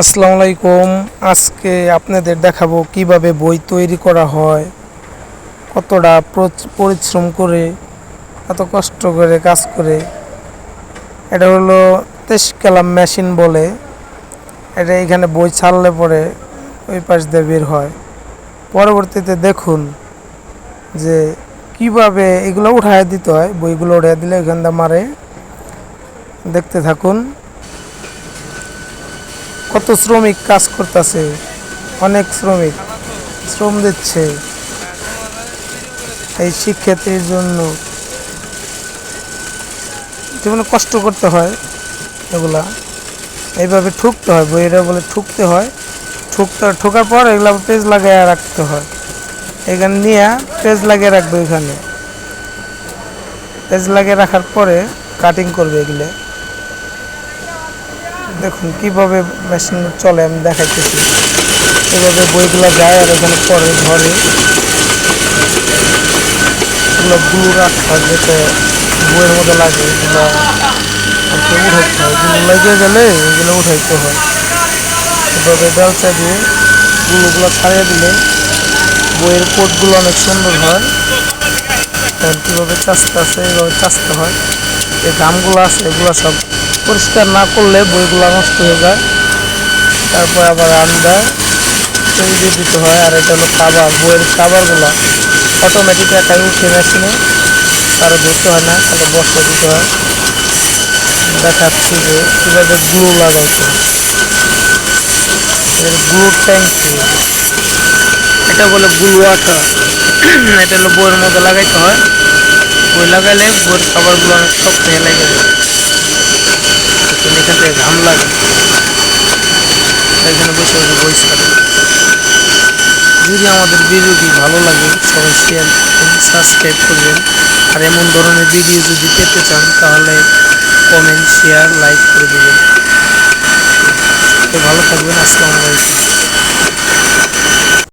আসসালামু আলাইকুম। আজকে আপনাদের দেখাবো কীভাবে বই তৈরি করা হয়, কতটা পরিশ্রম করে, এত কষ্ট করে কাজ করে। এটা হলো তেইশ কালাম মেশিন বলে। এটা এখানে বই ছাড়লে পরে ওই পাশ দিয়ে বের হয়। পরবর্তীতে দেখুন যে কীভাবে এগুলো উঠায় দিতে হয়। বইগুলো উঠায় দিলে এখান দিয়ে মারে। দেখতে থাকুন। কত শ্রমিক কাজ করতেছে? অনেক শ্রমিক শ্রম দিচ্ছে এই শিক্ষার্থীর জন্য। জীবনে কষ্ট করতে হয় এগুলা। এইভাবে ঠুকতে হয়, বইয়েরা বলে ঠুকতে হয়। ঠুকতে ঠোকার পর এগুলা পেজ লাগিয়ে রাখতে হয়। এখানে নিয়ে পেজ লাগিয়ে রাখবে এখানে পেজ লাগিয়ে রাখার পরে কাটিং করবে এগুলো। দেখুন, কীভাবে মেশিন চলে, আমি দেখাইতেছি। এভাবে বইগুলো যায় আর এখানে পরে ঘরে এগুলো গুলো রাখতে হয় যাতে বইয়ের মধ্যে লাগে, এগুলো উঠাইতে হয়। এগুলো লেগে গেলে এগুলো উঠাইতে হয়। এভাবে বেলচা দিয়ে গুলোগুলো ছাড়িয়ে দিলে বইয়ের কোটগুলো অনেক সুন্দর হয়। আর কীভাবে চাষতে আছে, এভাবে চাষতে হয়। এই দামগুলো আছে, এগুলো সব পরিষ্কার না করলে বইগুলো নষ্ট হয়ে যায়। তারপর আবার আন্দা তৈরি দিতে হয়, আর এটা হলো কাবার বইয়ের কাবারগুলো অটোমেটিক একাই উঠে মেশিনে। কারও ধরতে হয় না খালি বসে দিতে হয়। দেখাচ্ছি যে কীভাবে গ্লু লাগাইতে হয় গ্লু ট্যাঙ্কি এটা বলে গ্লু আঠা এটা হলো বইয়ের মধ্যে লাগাইতে হয়। বই লাগাইলে বইয়ের খাবারগুলো অনেক শক্ত হয়ে লেগে। এখান থেকে ঘাম লাগে। এখানে বসে বসে বই ছাড়ে যদি আমাদের ভিডিওটি ভালো লাগে, সবাই শেয়ার সাবস্ক্রাইব করবেন। আর এমন ধরনের ভিডিও যদি পেতে চান, তাহলে কমেন্ট শেয়ার লাইক করে দেবেন। তো ভালো থাকবেন, আসসালামু আলাইকুম।